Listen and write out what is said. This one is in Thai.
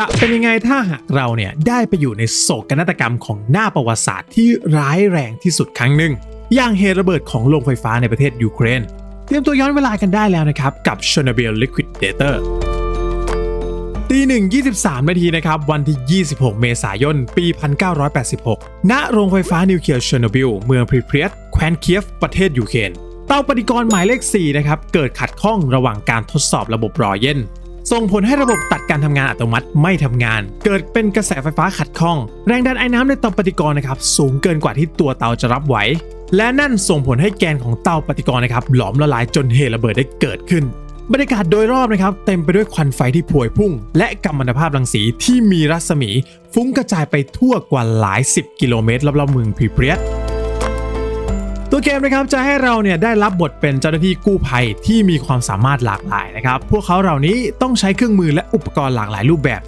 จะเป็นยังไงถ้าหากเราเนี่ยได้ไปอยู่ในโศกนาฏกรรมของหน้าประวัติศาสตร์ที่ร้ายแรงที่สุดครั้งหนึ่งอย่างเหตุระเบิดของโรงไฟฟ้าในประเทศยูเครน เตรียมตัวย้อนเวลากันได้แล้วนะครับ กับ Chernobyl Liquidator ตีหนึ่ง23 นาทีนะครับ วันที่ 26 เมษายน ปี 1986 ณ โรงไฟฟ้านิวเคลียร์เชอร์โนบิล เมืองพรีเพียตแคว้นเคียฟ ประเทศยูเครนเตาปฏิกรณ์หมายเลข 4 นะครับ เกิดขัดข้องระหว่างการทดสอบระบบรอเย็น ส่งผลให้ระบบตัดการทำงานอัตโนมัติไม่ทำงาน เกิดเป็นกระแสไฟฟ้าขัดข้อง แรงดันไอ้น้ำในเตาปฏิกรณ์นะครับสูงเกินกว่าที่ตัวเตาจะรับไหว และนั่นส่งผลให้แกนของเตาปฏิกรณ์นะครับหลอมละลายจนเหตุระเบิดได้เกิดขึ้นบรรยากาศโดยรอบนะครับเต็มไปด้วยควันไฟที่พวยพุ่ง และกัมมันตภาพรังสีที่มีรัศมี ฟุ้งกระจายไปทั่วกว่าหลายสิบกิโลเมตรรอบๆเมืองพรีเพียต ตัวเกมนะครับจะให้เราเนี่ยได้รับบทเป็นเจ้าหน้าที่กู้ภัยที่มีความสามารถหลากหลายนะครับ พวกเขาเหล่านี้ต้องใช้เครื่องมือและอุปกรณ์หลากหลายรูปแบบ